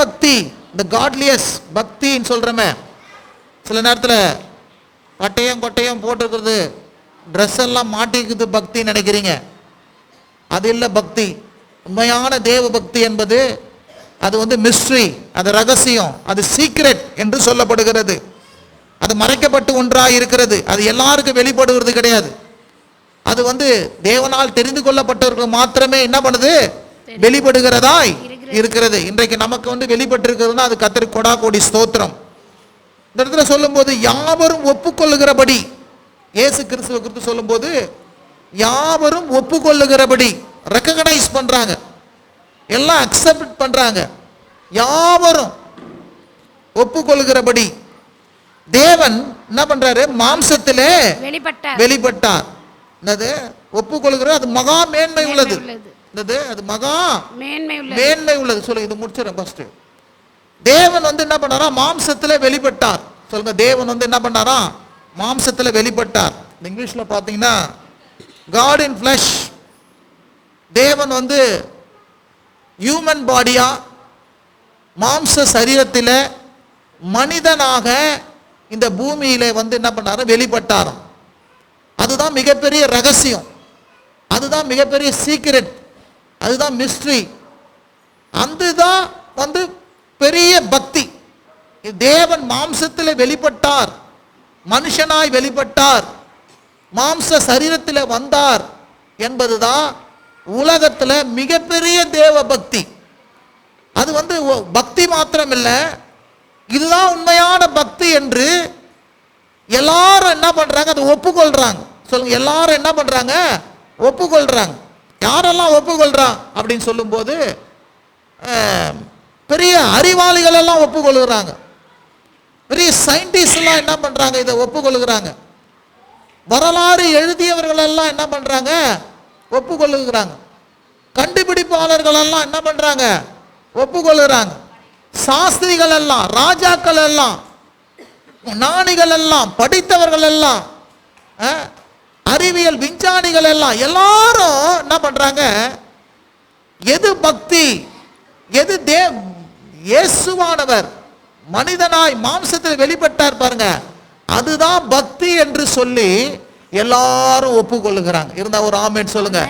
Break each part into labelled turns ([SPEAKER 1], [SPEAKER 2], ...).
[SPEAKER 1] பக்தி இந்த காட்லியஸ் பக்தின்னு சொல்கிறோமே சில நேரத்தில் பட்டையும் கொட்டையும் போட்டுருக்கிறது. ட்ரெஸ் எல்லாம் மாட்டிக்குது பக்தின்னு நினைக்கிறீங்க. அது இல்லை பக்தி. உண்மையான தேவ பக்தி என்பது அது வந்து மிஸ்ட்ரி அது ரகசியம் அது சீக்ரெட் என்று சொல்லப்படுகிறது. அது மறைக்கப்பட்டு ஒன்றாக இருக்கிறது. அது எல்லாருக்கும் வெளிப்படுகிறது கிடையாது. அது வந்து தேவனால் தெரிந்து கொள்ளப்பட்டவர்கள் மாத்திரமே என்ன பண்ணுது? வெளிப்படுகிறதாய். இருக்கிறது. இன்றைக்கு நமக்கு வந்து வெளிப்பட்டிருக்கிறதுனா அது கத்திரி கொடா கோடி ஸ்தோத்திரம். இந்த இடத்துல சொல்லும்போது யாவரும் ஒப்புக்கொள்ளுகிறபடி இயேசு கிறிஸ்துவ குறித்து சொல்லும்போது யாவரும் ஒப்புக்கொள்ளுகிறபடி ரெக்கக்னைஸ் பண்றாங்க. எல்லாம் அக்செப்ட் பண்றாங்க. யாவரும் ஒப்புக்கொள்ளுகிறபடி தேவன் என்ன பண்றாரு? மாம்சத்திலே
[SPEAKER 2] வெளிப்பட்டார்.
[SPEAKER 1] வெளிப்பட்டார். என்னது? ஒப்புக்கொள்கிற அது மகா மேன்மை உள்ளது. என்னது? அது மகா
[SPEAKER 2] மேன்மை உள்ள
[SPEAKER 1] மேன்மை உள்ளது. சொல்லுங்க இது முடிச்சிடறேன் ஃபர்ஸ்ட் தேவன் வந்து என்ன பண்ணாரா? மாம்சத்துல வெளிப்பட்டார். சொல்லுங்க தேவன் வந்து என்ன பண்ணாரா? மாம்சத்துல வெளிப்பட்டார். இந்த இங்கிலீஷ்ல பாத்தீங்கன்னா காட் இன் ஃபிளஷ் தேவன் வந்து ஹியூமன் பாடியா மாம்ச சரீரத்தில் மனிதனாக இந்த பூமியில வந்து என்ன பண்ணாரு? வெளிப்பட்டாராம். அதுதான் மிகப்பெரிய ரகசியம். அதுதான் மிகப்பெரிய சீக்ரெட் அதுதான் மிஸ்ட்ரி அதுதான் வந்து பெரிய பக்தி. தேவன் மாம்சத்தில் வெளிப்பட்டார். மனுஷனாய் வெளிப்பட்டார். மாம்ச சரீரத்தில் வந்தார் என்பதுதான் உலகத்தில் மிகப்பெரிய தேவ பக்தி. அது வந்து பக்தி மாத்திரம் இல்லை இதுதான் உண்மையான பக்தி என்று எல்லாரும் என்ன பண்ணுறாங்க அதை ஒப்புக்கொள்கிறாங்க சொல்லுங்க எல்லாரும் என்ன பண்ணுறாங்க ஒப்புக்கொள்கிறாங்க யாரெல்லாம் ஒப்புக்கொள்றா அப்படின்னு சொல்லும்போது பெரிய அறிவாளிகள் எல்லாம் ஒப்புக்கொள்கிறாங்க. பெரிய சயின்டிஸ்ட் எல்லாம் என்ன பண்ணுறாங்க இதை ஒப்புக்கொள்கிறாங்க. வரலாறு எழுதியவர்கள் எல்லாம் என்ன பண்ணுறாங்க ஒப்புக்கொள்ளுகிறாங்க கண்டுபிடிப்பாளர்கள் எல்லாம் என்ன பண்ணுறாங்க ஒப்புக்கொள்கிறாங்க. சாஸ்திரிகள் எல்லாம் ராஜாக்கள் எல்லாம் ஞானிகள் எல்லாம் படித்தவர்கள் எல்லாம் அறிவியல் விஞ்ஞானிகள் எல்லாம் எல்லாரும் என்ன பண்றாங்க? எது பக்தி எது தே இயேசுவானவர் மனிதனாய் மாம்சத்தில் வெளிப்பட்டார் பாருங்க. அதுதான் பக்தி என்று சொல்லி எல்லாரும் ஒப்புக்கொள்ளுகிறாங்க இருந்தா ஒரு ஆமேன் சொல்லுங்க.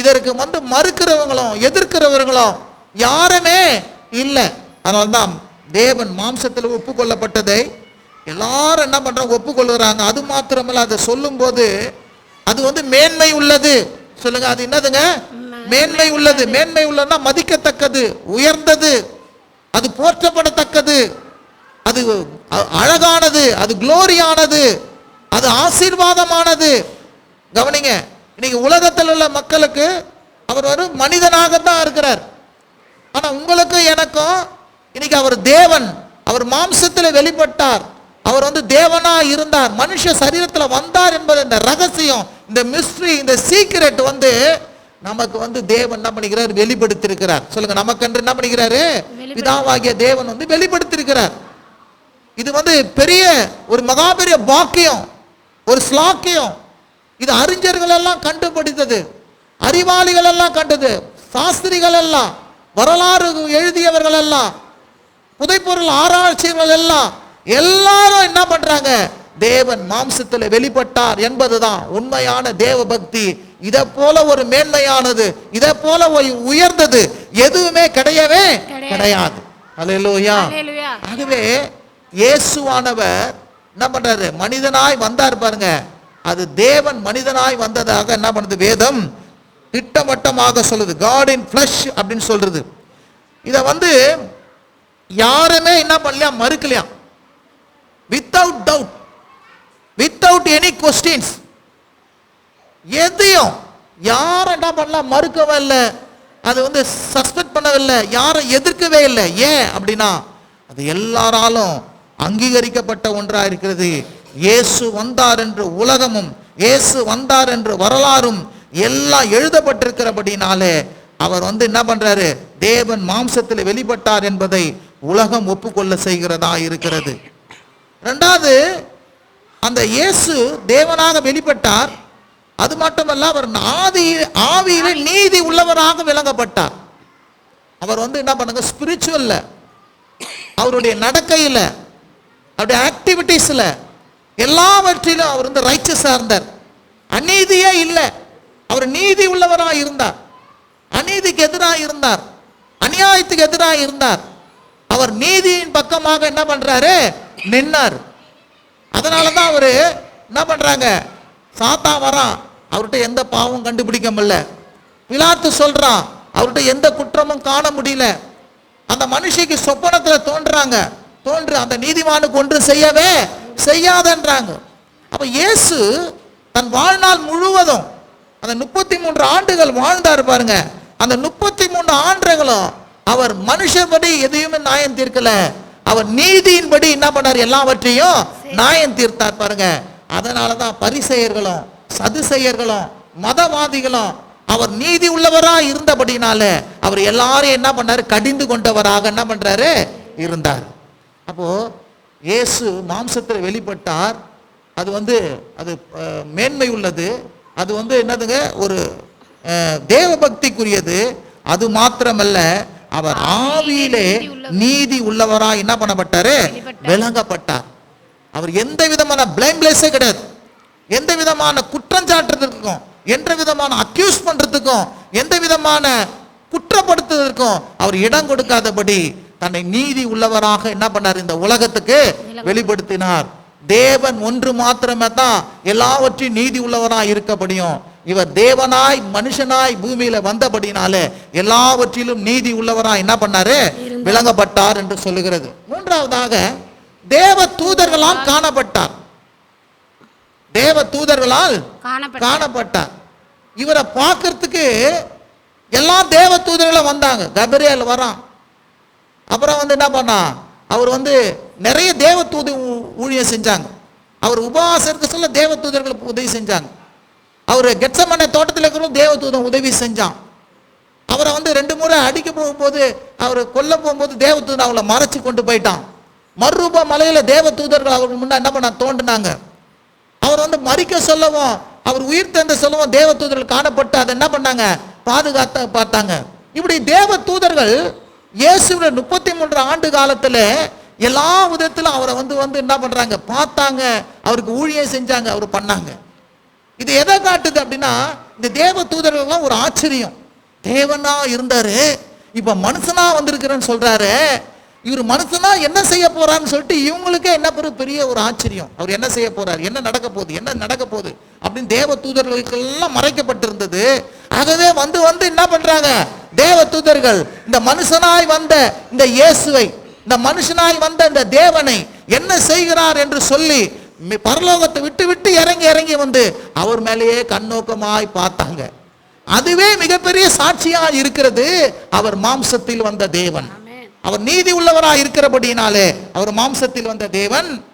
[SPEAKER 1] இதற்கு வந்து மறுக்கிறவங்களும் எதிர்க்கிறவர்களும் யாருமே இல்லை. அதனால தான் தேவன் மாம்சத்தில் ஒப்புக்கொள்ளப்பட்டதை எல்லாரும் என்ன பண்றாங்க? ஒப்புக்கொள்ளுகிறாங்க அது மாத்திரமல்ல அதை சொல்லும்போது அது வந்து மேன்மை உள்ளது. சொல்லுங்க அது என்னதுங்க? மேன்மை உள்ளது. மேன்மை உள்ளதுன்னா மதிக்கத்தக்கது உயர்ந்தது அது போற்றப்படத்தக்கது அது அழகானது அது குளோரியானது அது ஆசீர்வாதமானது. கவனிங்க இன்னைக்கு உலகத்தில் உள்ள மக்களுக்கு அவர் ஒரு மனிதனாகத்தான் இருக்கிறார். ஆனா உங்களுக்கு எனக்கும் இன்னைக்கு அவர் தேவன் அவர் மாம்சத்தில் வெளிப்பட்டார் அவர் வந்து தேவனா இருந்தார் மனுஷ சரீரத்தில் வந்தார் என்பது இந்த ரகசியம். இந்த மிஸ்ட்ரி இந்த சீக்ரெட் வந்து நமக்கு வந்து தேவன் என்ன பண்ணிக்கிறார்? வெளிப்படுத்தியிருக்கிறார். சொல்லுங்க நமக்கென்று என்ன பண்ணிக்கிறாரு? பிதாவாகிய தேவன் வந்து வெளிப்படுத்தியிருக்கிறார். இது வந்து பெரிய ஒரு மகா பெரிய பாக்கியம் ஒரு ஸ்லாக்கியம். இது அறிஞர்கள் எல்லாம் கண்டுபிடித்தது. அறிவாளிகள் எல்லாம் கண்டது. சாஸ்திரிகள் எல்லாம் வரலாறு எழுதியவர்கள் எல்லாம் புதைப்பொருள் ஆராய்ச்சிகள் எல்லாம் எல்லாரும் என்ன பண்றாங்க? தேவன் மாம்சத்தில் வெளிப்பட்டார் என்பதுதான் உண்மையான தேவ பக்தி இதை போல ஒரு மேன்மையானது இதை போல ஒரு உயர்ந்தது எதுவுமே கிடையவே
[SPEAKER 2] கிடையாது.
[SPEAKER 1] அல்லேலூயா. ஆகவே இயேசுவானவர் என்ன பண்றாரு? மனிதனாய் வந்தார் பாருங்க. அது தேவன் மனிதனாய் வந்ததாக என்ன பண்ணுது? வேதம் திட்டவட்டமாக சொல்லுது. காட் இன் ஃப்ளஷ் அப்படின்னு சொல்றது. இதை வந்து யாருமே என்ன பண்ணலையா? மறுக்கலையா? Without doubt without any questions எதையும் யாரும் என்ன பண்ணலாம் மறுக்கவே இல்லை. அது வந்து சஸ்பெக்ட் பண்ணவில்லை யாரும் எதிர்க்கவே இல்லை. ஏன் அப்படின்னா அது எல்லாராலும் அங்கீகரிக்கப்பட்ட ஒன்றாக இருக்கிறது. இயேசு வந்தார் என்று உலகமும் இயேசு வந்தார் என்று வரலாறும் எல்லாம் எழுதப்பட்டிருக்கிறபடினாலே அவர் வந்து என்ன பண்றாரு? தேவன் மாம்சத்தில் வெளிப்பட்டார் என்பதை உலகம் ஒப்புக்கொள்ள செய்கிறதா இருக்கிறது. ரெண்டாவது அந்த இயேசு தேவனாக வெளிப்பட்டார். அது மட்டுமல்ல அவர் ஆதி ஆவியில நீதி உள்ளவராக விளங்கப்பட்டார். அவர் வந்து என்ன பண்ணுங்க ஸ்பிரிச்சுவல்ல அவருடைய நடக்கையில் அவருடைய ஆக்டிவிட்டிஸில் எல்லாவற்றிலும் அவர் வந்து ரைச்சஸா இருந்தார். அநீதியே இல்லை. அவர் நீதி உள்ளவராக இருந்தார். அநீதிக்கு எதிராக இருந்தார். அநியாயத்துக்கு எதிராக இருந்தார். அவர் நீதியின் பக்கமாக என்ன பண்றாரு? நின்னார். அதனால தான் அவர் என்ன பண்ணுறாங்க சாத்தா வரான். அவர்கிட்ட எந்த பாவம் கண்டுபிடிக்க முடியல. விழாத்து சொல்கிறான் அவர்கிட்ட எந்த குற்றமும் காண முடியல. அந்த மனுஷிக்கு சொப்பனத்தில் தோன்றாங்க. தோன்று அந்த நீதிமானுக்கு ஒன்று செய்யவே செய்யாதன்றாங்க. அப்போ இயேசு தன் வாழ்நாள் முழுவதும் அந்த முப்பத்தி மூன்று ஆண்டுகள் வாழ்ந்தார் பாருங்க. அந்த முப்பத்தி மூன்று ஆண்டுகளும் அவர் மனுஷபடி எதையுமே நியாயம் தீர்க்கலை. அவர் நீதியின்படி என்ன பண்ணார்? எல்லாவற்றையும் நியாயம் தீர்த்தார் பாருங்க. அதனாலதான் பரிசெயர்களும் சதுசெயர்களும் மதவாதிகளும் அவர் நீதி உள்ளவராக இருந்தபடினால அவர் எல்லாரையும் என்ன பண்ணாரு? கடிந்து கொண்டவராக என்ன பண்ணுறாரு இருந்தார். அப்போ இயேசு மாம்சத்தில் வெளிப்பட்டார். அது வந்து அது மேன்மை உள்ளது. அது வந்து என்னதுங்க? ஒரு தேவபக்திக்குரியது. தேவ பக்திக்குரியது அது மாத்திரமல்ல அவர் ஆவியிலே நீதி உள்ளவரா என்ன பண்ணப்பட்டாரு? விளங்கப்பட்டார். அவர் எந்த விதமான பிளேம்லெஸ்ஸே கிடையாது. எந்த விதமான குற்றம் சாட்டுறதுக்கும் எந்த விதமான அக்யூஸ் பண்றதுக்கும் எந்த விதமான குற்றப்படுத்துவதற்கும் அவர் இடம் கொடுக்காதபடி தன்னை நீதி உள்ளவராக என்ன பண்ணார்? இந்த உலகத்துக்கு வெளிப்படுத்தினார். தேவன் ஒன்று மாத்திரமே தான் எல்லாவற்றையும் நீதி உள்ளவராய் இருக்கபடியும் இவர் தேவனாய் மனுஷனாய் பூமியில வந்தபடினாலே எல்லாவற்றிலும் நீதி உள்ளவராய் என்ன பண்ணாரு? விளங்கப்பட்டார் என்று சொல்லுகிறது. மூன்றாவதாக தேவ தூதர்களால் காணப்பட்டார். தேவ தூதர்களால்
[SPEAKER 2] காணப்பட்ட
[SPEAKER 1] காணப்பட்டார். இவரை பார்க்கறதுக்கு எல்லா தேவ தூதர்களும் வந்தாங்க. கபிரியல் வரான். அப்புறம் வந்து என்ன பண்ணா? அவர் வந்து நிறைய தேவ தூது ஊழியம் செஞ்சாங்க. அவர் உபவாசம் இருக்க சொல்ல தேவ தூதர்களுக்கு உதவி செஞ்சாங்க. அவர் கெட்சமனை தோட்டத்தில் இருக்கிற தேவதூதன் உதவி செஞ்சான். அவரை வந்து ரெண்டு முறை அடிக்க போகும்போது அவர் கொல்ல போகும்போது தேவதூதன் அவங்கள அவளை மறைச்சு கொண்டு போயிட்டான். மறுரூப மலையில் தேவதூதர்கள் அவருக்கு முன்னே என்ன பண்ண தோண்டினாங்க. அவர் வந்து மறிக்க சொல்லவும் அவர் உயிர் தந்த சொல்லவும் தேவதூதர்கள் காணப்பட்டு அதை என்ன பண்ணாங்க? பாதுகாத்த பார்த்தாங்க. இப்படி தேவ தூதர்கள் இயேசுவின முப்பத்தி மூன்று ஆண்டு காலத்தில் எல்லா விதத்திலும் அவரை வந்து வந்து என்ன பண்ணுறாங்க பார்த்தாங்க. அவருக்கு ஊழியம் செஞ்சாங்க. அவர் பண்ணாங்க. இது எதை காட்டுது அப்படின்னா இந்த தேவ தூதர்கள்லாம் ஒரு ஆச்சரியம். தேவனா இருந்தாரு இப்ப மனுஷனா வந்திருக்கிறேன்னு சொல்றாரு. இவர் மனுஷனா என்ன செய்ய போறான்னு சொல்லிட்டு இவங்களுக்கே என்ன பெரு பெரிய ஒரு ஆச்சரியம். அவர் என்ன செய்ய போறாரு? என்ன நடக்க போகுது? என்ன நடக்க போகுது? அப்படின்னு தேவ தூதர்களுக்கெல்லாம் மறைக்கப்பட்டிருந்தது. ஆகவே வந்து வந்து என்ன பண்றாங்க? தேவ தூதர்கள் இந்த மனுஷனாய் வந்த இந்த இயேசுவை இந்த மனுஷனாய் வந்த இந்த தேவனை என்ன செய்கிறார் என்று சொல்லி பரலோகத்தை விட்டு விட்டு இறங்கி இறங்கி வந்து அவர் மேலேயே கண்ணோக்கமாய் பார்த்தாங்க. அதுவே மிகப்பெரிய சாட்சியா இருக்கிறது அவர் மாம்சத்தில் வந்த தேவன். அவர் நீதி உள்ளவராய் இருக்கிறபடினாலே அவர் மாம்சத்தில் வந்த தேவன்.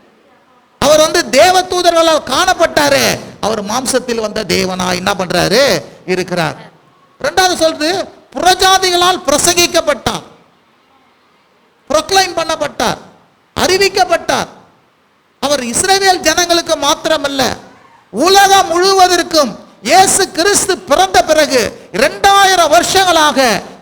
[SPEAKER 1] அவர் வந்து தேவ தூதர்களால் காணப்பட்டாரு அவர் மாம்சத்தில் வந்த தேவனாய் என்ன பண்றாரு? இருக்கிறார். ரெண்டாவது சொல்றது புறஜாதிகளால் பிரசங்கிக்கப்பட்டார். ப்ரொக்ளைம் பண்ணப்பட்டார். அறிவிக்கப்பட்டார். அவர் இஸ்ரவேல் ஜனங்களுக்கு மாத்திரமல்ல உலகம் முழுவதற்கும் இயேசு கிறிஸ்து பிறந்த பிறகு இரண்டாயிரம் வருஷங்களாக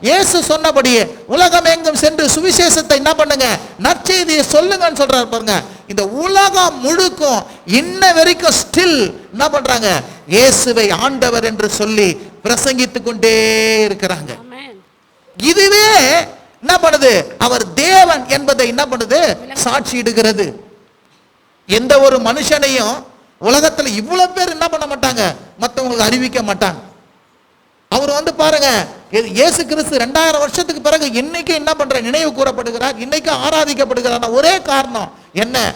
[SPEAKER 1] இயேசு சொன்னபடியே உலகம் எங்கும் சென்று சுவிசேஷத்தை என்ன பண்ணுங்க நற்செய்தியை சொல்லுங்கன்னு சொல்றாரு பாருங்க. இந்த உலகம் முழுக்கும் இன்ன வரைக்கும் ஸ்டில் என்ன பண்றாங்க இயேசுவை ஆண்டவர் என்று சொல்லி பிரசங்கித்துக் கொண்டே இருக்கிறாங்க. இதுவே என்ன பண்ணுது அவர் தேவன் என்பதை என்ன பண்ணுது சாட்சியிடுகிறது. எந்த ஒரு மனுஷனையும் உலகத்தில் இவ்வளோ பேர் என்ன பண்ண மாட்டாங்க? மற்றவங்களுக்கு அறிவிக்க மாட்டாங்க. அவர் வந்து பாருங்க இயேசு- கிறிஸ்து ரெண்டாயிரம் வருஷத்துக்கு பிறகு இன்னைக்கு என்ன பண்ற நினைவு கூறப்படுகிறார் இன்னைக்கு ஆராதிக்கப்படுகிறார். ஒரே காரணம் என்ன?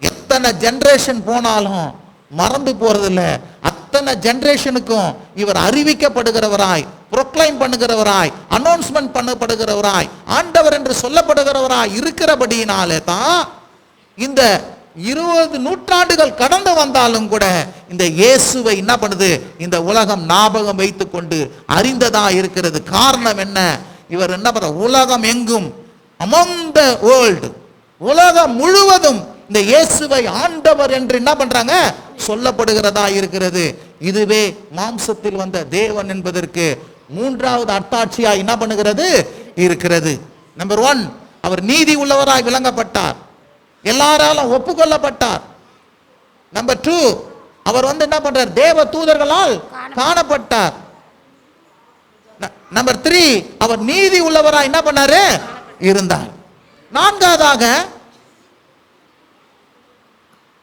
[SPEAKER 1] எத்தனை ஜென்ரேஷன் போனாலும் மறந்து போறதில்ல. அத்தனை ஜென்ரேஷனுக்கும் இவர் அறிவிக்கப்படுகிறவராய் ப்ரொக்ளைம் பண்ணுகிறவராய் அனௌன்ஸ்மெண்ட் பண்ணப்படுகிறவராய் ஆண்டவர் என்று சொல்லப்படுகிறவராய் இருக்கிறபடியினாலே தான் இந்த இருபது நூற்றாண்டுகள் கடந்து வந்தாலும் கூட இந்த இயேசுவை என்ன பண்ணுது? இந்த உலகம் ஞாபகம் வைத்து கொண்டு அறிந்ததா இருக்கிறது. காரணம் என்ன? இவர் என்ன பண்ற? உலகம் எங்கும்? among the உலகம் முழுவதும் இந்த இயேசுவை ஆண்டவர் என்று என்ன பண்றாங்க? சொல்லப்படுகிறதா இருக்கிறது. இதுவே மாம்சத்தில் வந்த தேவன் என்பதற்கு மூன்றாவது அட்டாட்சியா என்ன பண்ணுகிறது? இருக்கிறது. நம்பர் ஒன் அவர் நீதி உள்ளவராய் விளங்கப்பட்டார். எல்லாராலும் ஒப்புக்கொள்ளப்பட்டார். நம்பர் டூ அவர் வந்து என்ன பண்றார்? தேவ தூதர்களால் காணப்பட்டார். நம்பர் த்ரீ அவர் நீதி உள்ளவராய் என்ன பண்ணாரு? இருந்தார். நான்காவதாக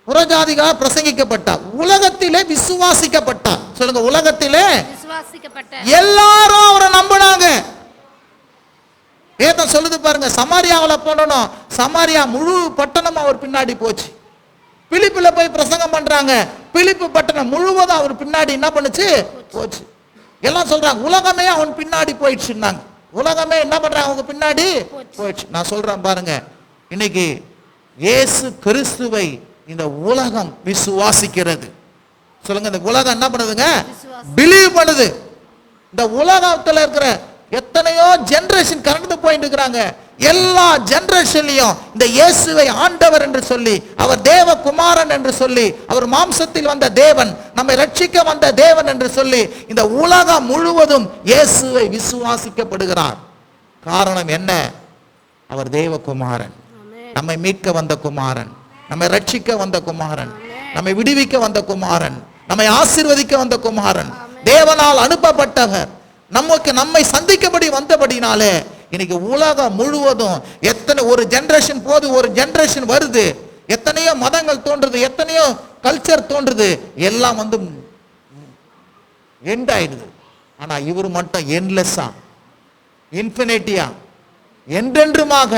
[SPEAKER 1] புறஜாதிகா பிரசங்கிக்கப்பட்டார். உலகத்திலே விசுவாசிக்கப்பட்டார். சொல்லுங்க உலகத்திலே எல்லாரும் அவரை நம்பினாங்க. வேதம் சொல்லுது பாருங்க சமாரியாவில் போனோம். சமாரியா முழு பட்டணம் அவர் பின்னாடி போச்சு. பிலிப்பில் போய் பிரசங்கம் பண்றாங்க. பிலிப்பு பட்டணம் முழுவதும் அவர் பின்னாடி என்ன பண்ணுச்சு? போச்சு. எல்லாம் சொல்றாங்க உலகமே அவன் பின்னாடி போயிடுச்சுன்னாங்க. உலகமே என்ன பண்றாங்க? அவங்க பின்னாடி போயிடுச்சு. நான் சொல்றேன் பாருங்க. இன்னைக்கு இயேசு கிறிஸ்துவை இந்த உலகம் விசுவாசிக்கிறது. சொல்லுங்க இந்த உலகம் என்ன பண்ணுதுங்க. பிலீவ் பண்ணுது. இந்த உலகத்துல இருக்கிற எத்தனையோ ஜெனரேஷன் கடந்து போயிட்டு இருக்கிறாங்க. எல்லா ஜெனரேஷன்லயும் இந்த இயேசுவை ஆண்டவர் என்று சொல்லி அவர் தேவ குமாரன் என்று சொல்லி அவர் மாம்சத்தில் வந்த தேவன் நம்மை ரட்சிக்க வந்த தேவன் என்று சொல்லி இந்த உலகம் முழுவதும் இயேசுவை விசுவாசிக்கப்படுகிறார். காரணம் என்ன? அவர் தேவகுமாரன். நம்மை மீட்க வந்த குமாரன். நம்மை ரட்சிக்க வந்த குமாரன். நம்மை விடுவிக்க வந்த குமாரன். நம்மை ஆசீர்வதிக்க வந்த குமாரன். தேவனால் அனுப்பப்பட்டவர். நமக்கு நம்மை சந்திக்கபடி வந்தபடினாலே இன்னைக்கு உலகம் முழுவதும் எத்தனை ஒரு ஜெனரேஷன் போது ஒரு ஜெனரேஷன் வருது. எத்தனையோ மதங்கள் தோன்றுது எத்தனையோ கல்ச்சர் தோன்றுது. எல்லாம் வந்து எண்ட் ஆயிடுது. ஆனா இவர் மட்டும் என்லெஸ்ஸா இன்ஃபினிட்டியா என்றென்றுமாக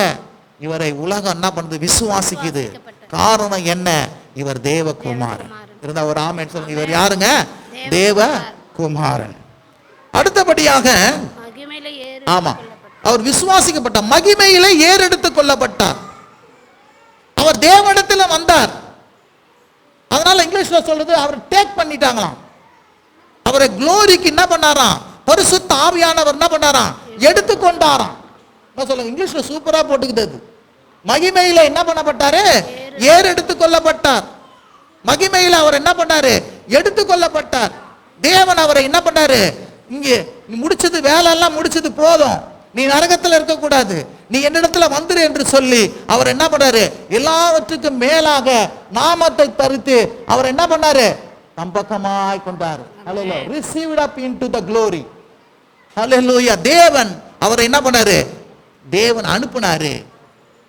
[SPEAKER 1] இவரை உலகம் என்ன பண்ணுது? விசுவாசிக்குது. காரணம் என்ன? இவர் தேவகுமாரன். இருந்தா ஒரு ஆமென் சொல்லுங்க. இவர் யாருங்க? தேவகுமாரன். அடுத்தபடியாக ஆமா. அவர் விசுவாசிக்கப்பட்ட மகிமையிலே ஏறெடுத்துக் கொள்ளப்பட்டார். அவர் தேவனிடத்தில் வந்தார். அதனால இங்கிலீஷ்ல சொல்றது அவர் டேக் பண்ணிட்டாங்களாம். அவரை குளோரிக்கு என்ன பண்ணாராம்? பரிசுத்த ஆவியானவர் என்ன பண்ணாராம்? எடுத்துக்கொண்டாராம் என்ன சொல்லுங்க இங்கிலீஷ்ல சூப்பரா போட்டுக்குது மகிமையில என்ன பண்ணப்பட்டாரு? ஏர் கொள்ளப்பட்டார். மகிமையில அவர் என்ன பண்ணாரு? எடுத்துக்கொள்ளப்பட்டார் தேவன் அவரை என்ன பண்ணாரு? இங்கே முடிச்சது வேலை எல்லாம் முடிச்சது போதும். நீ நரகத்துல இருக்க கூடாது நீ என்னிடத்துல வந்துரு என்று சொல்லி அவர் என்ன பண்ணாரு? எல்லாவற்றுக்கும் மேலாக நாமத்தை தரித்து அவர் என்ன பண்ணாரு? தம் பக்கமாய் கொண்டாரு. ஹalleluya received up into the glory. ஹalleluya தேவன் அவரை என்ன பண்ணாரு? தேவன் அனுப்புனாரு.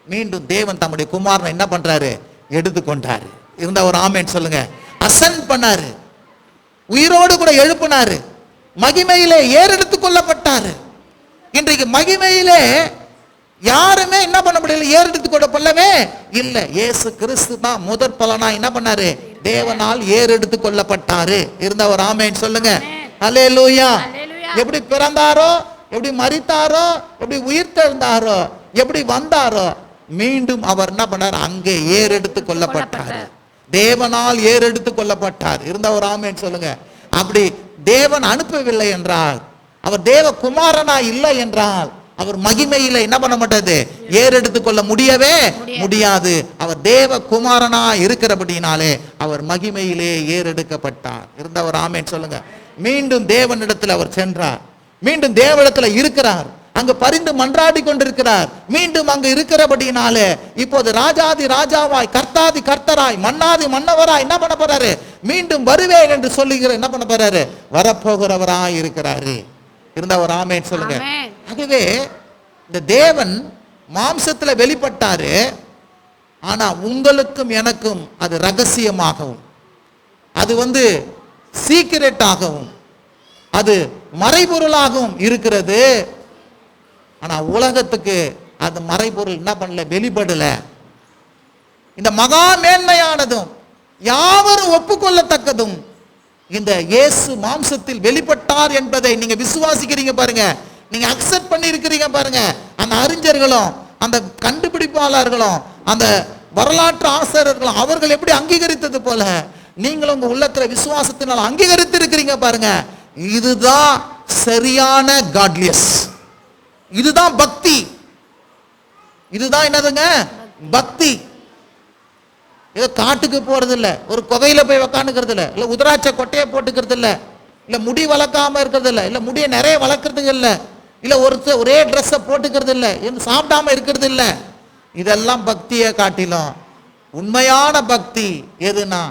[SPEAKER 1] மீண்டும் தேவன் தம்முடைய குமாரனை என்ன பண்றாரு? எடுத்துக்கொண்டாரு. இருந்த ஒரு ஆமேன் சொல்லுங்க. அசன் பண்ணாரு. உயிரோடு கூட எழுப்பினாரு. மகிமையிலே ஏறெடுத்து கொள்ளப்பட்டாரு. இன்றைக்கு மகிமையிலே யாருமே என்ன பண்ண முடியல? ஏறெடுத்து கொள்ளப்படவே இல்ல. இயேசு கிறிஸ்து தான் முதற் பலனா என்ன பண்ணாரு? தேவனால் ஏறெடுத்து கொள்ளப்பட்டாரு. இருந்த ஒரு ஆமேன் சொல்லுங்க. அல்லேலூயா
[SPEAKER 2] அல்லேலூயா.
[SPEAKER 1] எப்படி பிறந்தாரோ எப்படி மரித்தாரோ எப்படி உயிர்த்தெழுந்தாரோ எப்படி வந்தாரோ மீண்டும் அவர் என்ன பண்ணார்? அங்கே ஏறெடுத்து கொள்ளப்பட்டார். தேவனால் ஏறெடுத்து கொள்ளப்பட்டார். இருந்த ஒரு ஆமேன் சொல்லுங்க. அப்படி தேவன் அனுப்பவில்லை என்றால் அவர் தேவ குமாரனா இல்லை என்றால் அவர் மகிமையில என்ன பண்ண மாட்டாது ஏறெடுத்து கொள்ள முடியவே முடியாது. அவர் தேவ குமாரனா இருக்கிறபடினாலே அவர் மகிமையிலே ஏறெடுக்கப்பட்டார். இருந்த ஒரு ஆமேன் சொல்லுங்க. மீண்டும் தேவனிடத்தில் அவர் சென்றார். மீண்டும் தேவனிடத்துல இருக்கிறார். அங்கு பரிந்து மன்றாடி கொண்டிருக்கிறார். மீண்டும் அங்கு இருக்கிறபடினாலே இப்போது ராஜாதி ராஜாவாய் கர்த்தாதி கர்த்தராய் மன்னாதி மன்னவராய் என்ன பண்ண போறாரு? மீண்டும் வருவேன் என்று சொல்லுகிற என்ன பண்ண போறாரு? வரப்போகிறவராய் இருக்கிறாரு. இருந்த ஒரு ஆமேன் சொல்லுங்க. ஆகவே இந்த தேவன் மாம்சத்துல வெளிப்பட்டாரு ஆனா உங்களுக்கும் எனக்கும் அது ரகசியமாகவும் அது வந்து சீக்கிரட்டாகவும் அது மறைபொருளாகவும் இருக்கிறது. ஆனா உலகத்துக்கு அது மறைபொருள் என்ன பண்ணல வெளிப்படல. இந்த மகா மேன்மையானதும் யாவரும் ஒப்புக்கொள்ளத்தக்கதும் இந்த இயேசு மாம்சத்தில் வெளிப்பட்டார் என்பதை நீங்க விசுவாசிக்கிறீங்க பாருங்க. நீங்க அக்செப்ட் பண்ணி இருக்கிறீங்க பாருங்க. அந்த அறிஞர்களும் அந்த கண்டுபிடிப்பாளர்களும் அந்த வரலாற்று ஆசிரியர்களும் அவர்கள் எப்படி அங்கீகரித்தது போல நீங்களும் உங்க உள்ளத்துல விசுவாசத்தினால் அங்கீகரித்து இருக்கிறீங்க பாருங்க. இதுதான் சரியான காட்லியஸ் இதுதான் பக்தி. இதுதான் என்னதுங்க? பக்தி. ஏதோ காட்டுக்கு போகிறது இல்லை ஒரு குகையில் போய் உக்காந்துக்கிறது இல்லை இல்லை உதராட்ச கொட்டையை போட்டுக்கிறது இல்லை இல்லை முடி வளர்க்காம இருக்கிறது இல்லை இல்லை முடியை நிறைய வளர்க்குறதுக்கு இல்லை. இல்லை ஒருத்தர் ஒரே ட்ரெஸ்ஸை போட்டுக்கிறது இல்லை இன்னும் சாப்பிடாம இருக்கிறது இல்லை இதெல்லாம் பக்தியை காட்டிலும். உண்மையான பக்தி எதுனா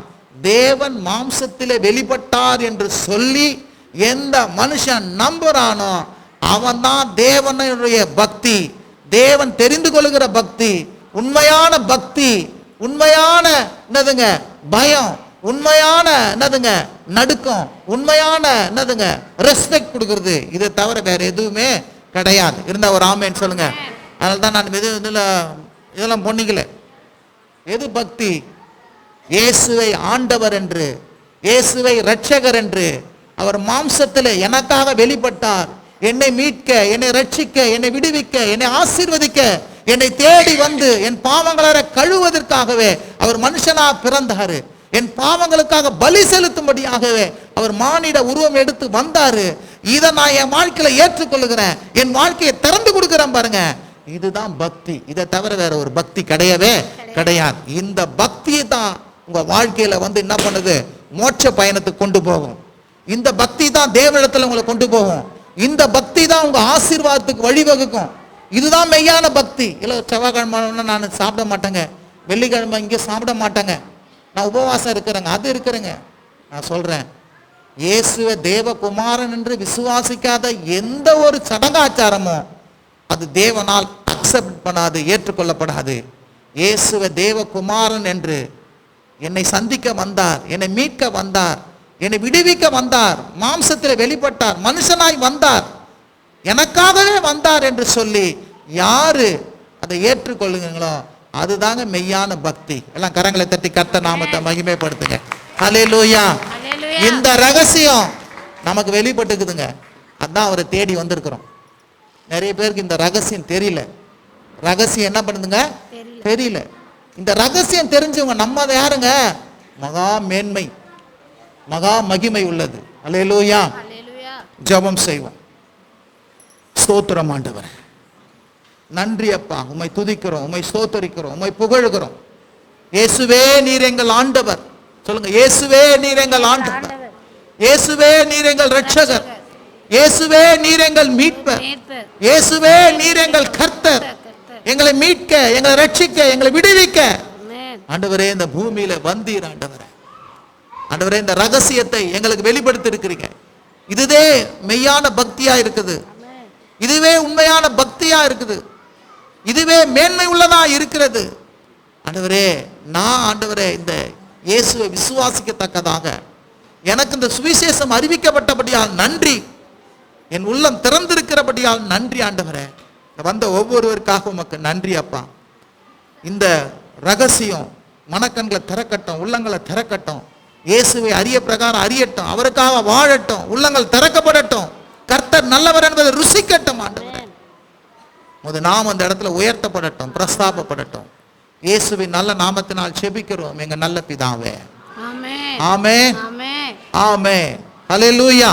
[SPEAKER 1] தேவன் மாம்சத்தில் வெளிப்பட்டார் என்று சொல்லி எந்த மனுஷன் நம்புறானோ அவன்தான் தேவனுடைய பக்தி. தேவன் தெரிந்து கொள்கிற பக்தி. உண்மையான பக்தி. உண்மையான என்னதுங்க பயம். உண்மையான என்னதுங்க நடுக்கம். உண்மையான என்னதுங்க ரெஸ்பெக்ட் கொடுக்கறது. இதை தவிர வேற எதுவுமே கிடையாது. இருந்தால் ஒரு ஆமேன்னு சொல்லுங்க. அதனால தான் நான் எது இதில் இதெல்லாம் பொண்ணிக்கல எது பக்தி? இயேசுவை ஆண்டவர் என்று இயேசுவை ரட்சகர் என்று. அவர் மாம்சத்தில் எனக்காக வெளிப்பட்டார். என்னை மீட்க என்னை ரட்சிக்க என்னை விடுவிக்க என்னை ஆசீர்வதிக்க. என்னை தேடி வந்து என் பாவங்களை கழுவதற்காகவே அவர் மனுஷனா பிறந்தாரு. என் பாவங்களுக்காக பலி செலுத்தும்படியாகவே அவர் மானிட உருவம் எடுத்து வந்தாரு. இதை நான் என் வாழ்க்கையில ஏற்றுக்கொள்ளுகிறேன். என் வாழ்க்கையை திறந்து கொடுக்கிறேன் பாருங்க. இதுதான் பக்தி. இதை தவிர வேற ஒரு பக்தி கிடையவே கிடையாது. இந்த பக்தி தான் உங்க வாழ்க்கையில வந்து என்ன பண்ணுது? மோட்ச பயணத்துக்கு கொண்டு போகும். இந்த பக்தி தான் தேவனிடத்துல உங்களை கொண்டு போகும். இந்த பக்தி தான் உங்க ஆசீர்வாதத்துக்கு வழிவகுக்கும். இதுதான் மெய்யான பக்தி. இல்லை செவ்வாய்க்கிழமை நான் சாப்பிட மாட்டேங்க. வெள்ளிக்கிழமை இங்கே சாப்பிட மாட்டேங்க. நான் உபவாசம் இருக்கிறேங்க. அது இருக்கிறேங்க. நான் சொல்கிறேன் இயேசுவ தேவகுமாரன் என்று விசுவாசிக்காத எந்த ஒரு சடங்காச்சாரமும் அது தேவனால் அக்செப்ட் பண்ணாது ஏற்றுக்கொள்ளப்படாது. இயேசுவ தேவகுமாரன் என்று என்னை சந்திக்க வந்தார் என்னை மீட்க வந்தார் என்னை விடுவிக்க வந்தார் மாம்சத்தில் வெளிப்பட்டார் மனுஷனாய் வந்தார். எனக்காகவே வந்தார் என்று சொல்லி யாரு? அதை ஏற்றுக்கொள்ளுங்களோ அதுதாங்க மெய்யான பக்தி. எல்லாம் கரங்களை தட்டி கர்த்த நாமத்தை மகிமைப்படுத்துங்க. ஹalleluya
[SPEAKER 2] அல்லேலூயா
[SPEAKER 1] இந்த ரகசியம் நமக்கு வெளிப்பட்டுக்குதுங்க. அதான் அவரை தேடி வந்திருக்கிறோம். நிறைய பேருக்கு இந்த ரகசியம் தெரியல. ரகசியம் என்ன பண்ணுதுங்க?
[SPEAKER 2] தெரியல.
[SPEAKER 1] இந்த ரகசியம் தெரிஞ்சவங்க நம்ம யாருங்க? மகா மேன்மை மகா மகிமை உள்ளது. அல்லேலூயா ஜெபம் செய்வோம். ஸ்தோத்திரம் ஆண்டவர். நன்றி அப்பா. உம்மை துதிக்கிறோம் உம்மை ஸ்தோத்தரிக்கிறோம் உம்மை புகழுகிறோம். இயேசுவே நீர் எங்கள் ஆண்டவர். சொல்லுங்க இயேசுவே நீர் எங்கள் ஆண்டவர். இயேசுவே நீர் எங்கள் ரட்சகர் இயேசுவே நீர் எங்கள் மீட்பர். இயேசுவே நீர் எங்கள் கர்த்தர். எங்களை மீட்க எங்களை ரட்சிக்க எங்களை விடுவிக்க. ஆண்டவரே இந்த பூமியில வந்தீர் ஆண்டவரே. ஆண்டவரே இந்த ரகசியத்தை எங்களுக்கு வெளிப்படுத்தி இருக்கிறீங்க இதுவே மெய்யான பக்தியா இருக்குது. இதுவே உண்மையான பக்தியா இருக்குது. இதுவே மேன்மை உள்ளதா இருக்கிறது. ஆண்டவரே நான் ஆண்டவரே இந்த இயேசுவை விசுவாசிக்கத்தக்கதாக எனக்கு இந்த சுவிசேஷம் அறிவிக்கப்பட்டபடியால் நன்றி. என் உள்ளம் திறந்திருக்கிறபடியால் நன்றி ஆண்டவரே. வந்த ஒவ்வொருவருக்காக உமக்கு நன்றி அப்பா. இந்த ரகசியம் மனக்கண்களை திறக்கட்டும் உள்ளங்களை திறக்கட்டும். இயேசுவை அரிய பிரகாரம் அறியட்டும் அவருக்காக வாழட்டும் உள்ளங்கள் திறக்கப்படட்டும். கர்த்தர் நல்லவர் என்பதை ருசிக்கட்டும் ஆண்டவரே. முத நாம் அந்த இடத்துல உயர்த்தப்படட்டும் பிரஸ்தாபப்படட்டும். இயேசுவின் நல்ல நாமத்தினால் செபிக்கிறோம் எங்க நல்ல பிதாவே. ஆமே
[SPEAKER 2] ஆமென்.
[SPEAKER 1] ஆமே ஹalleluya.